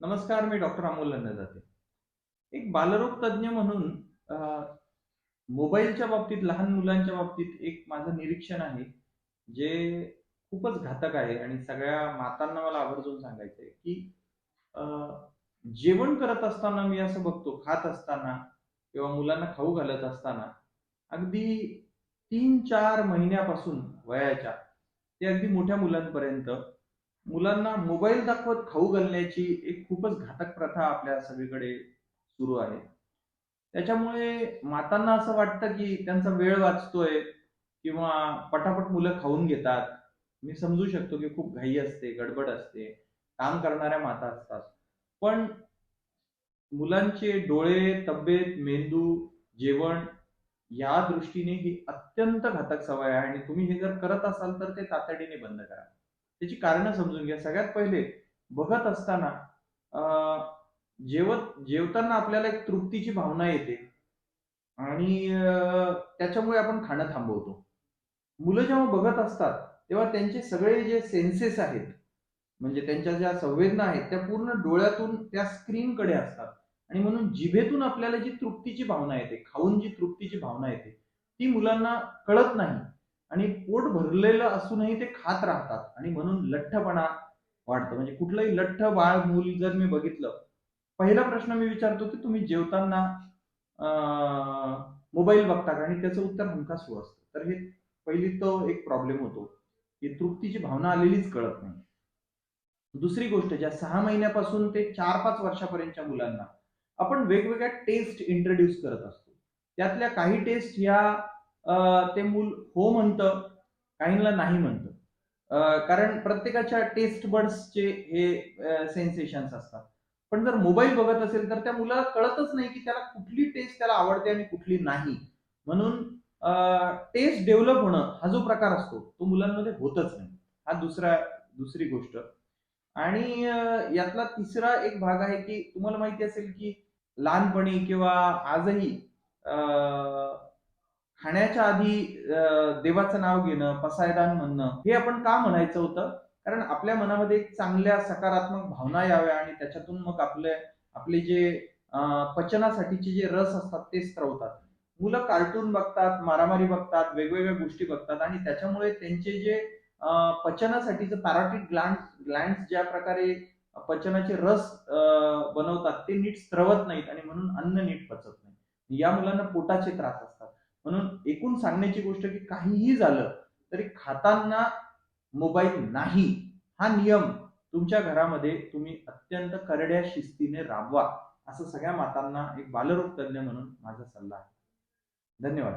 नमस्कार मी डॉक्टर अमोल जाते एक बालरोग तज्ज्ञ म्हणून मोबाईलच्या बाबतीत लहान मुलांच्या बाबतीत एक माझं निरीक्षण आहे जे खूपच घातक आहे आणि सगळ्या मातांना मला आवर्जून सांगायचं आहे की जेवण करत असताना मी असं बघतो खात असताना किंवा मुलांना खाऊ घालत असताना अगदी तीन चार महिन्यापासून वयाच्या ते अगदी मोठ्या मुलांपर्यंत मुलांना मोबाईल दाखवत खाऊ घालण्याची एक खूपच घातक प्रथा आपल्या सगळीकडे सुरू आहे. त्याच्यामुळे मातांना असं वाटतं, की त्यांचा वेळ वाचतोय किंवा पटापट मुलं खाऊन घेतात. मी समजू शकतो, की खूप घाई असते, गडबड असते, काम करणाऱ्या माता असतात. पण मुलांचे डोळे, तब्येत, मेंदू, जेवण या दृष्टीने ही अत्यंत घातक सवय आहे आणि तुम्ही हे जर करत असाल, तर ते तातडीने बंद करा. त्याची कारणं समजून घ्या. सगळ्यात पहिले बघत असताना अ, जेवत जेवताना आपल्याला एक तृप्तीची भावना येते आणि त्याच्यामुळे आपण खाणं थांबवतो. मुलं जेव्हा बघत असतात, तेव्हा त्यांचे सगळे जे सेन्सेस आहेत, म्हणजे त्यांच्या ज्या संवेदना आहेत, त्या पूर्ण डोळ्यातून त्या स्क्रीनकडे असतात आणि म्हणून जिभेतून आपल्याला जी तृप्तीची भावना येते, खाऊन जी तृप्तीची भावना येते, ती मुलांना कळत नाही आणि पोट भरलेलं असूनही ते खात राहतात आणि म्हणून लठ्ठपणा वाढतो. म्हणजे कुठलंही लठ्ठ बाळ, मूल जर मी बघितलं, पहिला प्रश्न मी विचारतो, की तुम्ही जेवताना मोबाईल बघता का? आणि त्याचं उत्तर हमखास सुरू असतं. तर हे पहिली तो एक प्रॉब्लेम होतो, की तृप्तीची भावना आलेलीच कळत नाही. दुसरी गोष्ट ज्या सहा महिन्यापासून ते 4-5 वर्षापर्यंतच्या मुलांना आपण वेगवेगळ्या टेस्ट इंट्रोड्यूस करत असतो. त्यातल्या काही टेस्ट ह्या ते मूल हो म्हणतं, काहींना नाही म्हणतं. कारण प्रत्येकाच्या टेस्ट बर्ड्सचे हे सेन्सेशन्स असतात. पण जर मोबाईल बघत असेल, तर त्या मुलाला कळतच नाही, की त्याला कुठली टेस्ट त्याला आवडते आणि कुठली नाही. म्हणून टेस्ट डेव्हलप होणं हा जो प्रकार असतो, तो मुलांमध्ये होतच नाही. हा दुसरा दुसरी गोष्ट. आणि यातला तिसरा एक भाग आहे, की तुम्हाला माहिती असेल, की लहानपणी किंवा आजही खाण्याच्या आधी देवाचं नाव घेणं, पसायदान म्हणणं, हे आपण का म्हणायचं होतं? कारण आपल्या मनामध्ये एक चांगल्या सकारात्मक भावना याव्या आणि त्याच्यातून मग आपले आपले जे पचनासाठीचे जे रस असतात ते स्त्रवतात. मुलं कार्टून बघतात, मारामारी बघतात, वेगवेगळ्या गोष्टी बघतात आणि त्याच्यामुळे त्यांचे जे पचनासाठीचं पॅराटिक ग्लँड ग्लँड ज्या प्रकारे पचनाचे रस बनवतात ते नीट स्त्रवत नाहीत आणि म्हणून अन्न नीट पचत नाही. या मुलांना पोटाचे त्रास असतात. म्हणून एकूण सांगण्याची गोष्ट की काहीही झालं तरी खाताना मोबाईल नाही. हा नियम तुमच्या घरामध्ये तुम्ही अत्यंत करड्या शिस्तीने राबवा असं सगळ्या मातांना एक बालरोग तज्ञ म्हणून माझा सल्ला आहे. धन्यवाद.